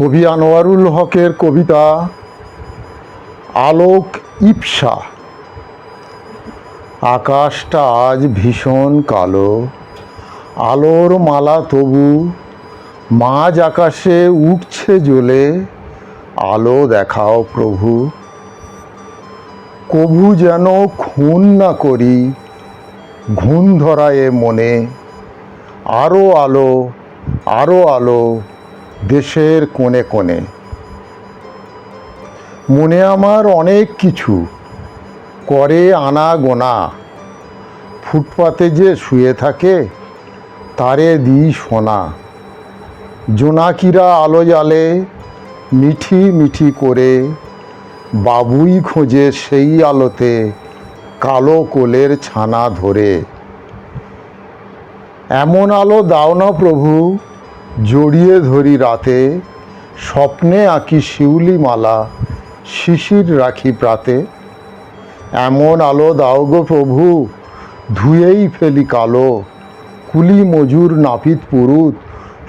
কবি আনোয়ারুল হকের কবিতা আলোক ইপসা। আকাশটা আজ ভীষণ কালো, আলোর মালা তবু মাঝ আকাশে উঠছে জ্বলে, আলো দেখাও প্রভু। কভু যেন খুন না করি, ঘুণ ধরায়ে মনে আরও আলো আরও আলো দেশের কোণে কোণে। মনে আমার অনেক কিছু। করে আনা গোনা। ফুটপাতে যে শুয়ে থাকে, তারে দিই সোনা। জোনাকিরা আলো জালে মিঠি মিঠি করে। বাবুই খোঁজে সেই আলোতে, কালো কোলের ছানা ধরে। এমন আলো দাও না প্রভু। জড়িয়ে ধরি রাতে, স্বপ্নে আঁকি শিউলি মালা, শিশির রাখি প্রাতে। এমন আলো দাও গো প্রভু, ধুয়েই ফেলি কালো। কুলি মজুর নাপিত পুরুত,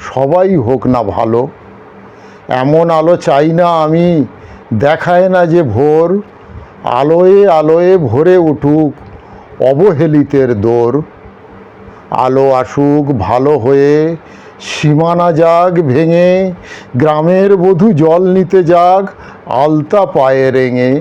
সবাই হোক না ভালো। এমন আলো চাই না আমি, দেখায় না যে ভোর। আলোয়ে আলোয়ে ভরে উঠুক, অবহেলিতের দোর। আলো আসুক ভালো হয়ে সীমানা যাগ ভেঙে গ্রামের বধূ জল নিতে যাক আলতা পায়ে রেঙে।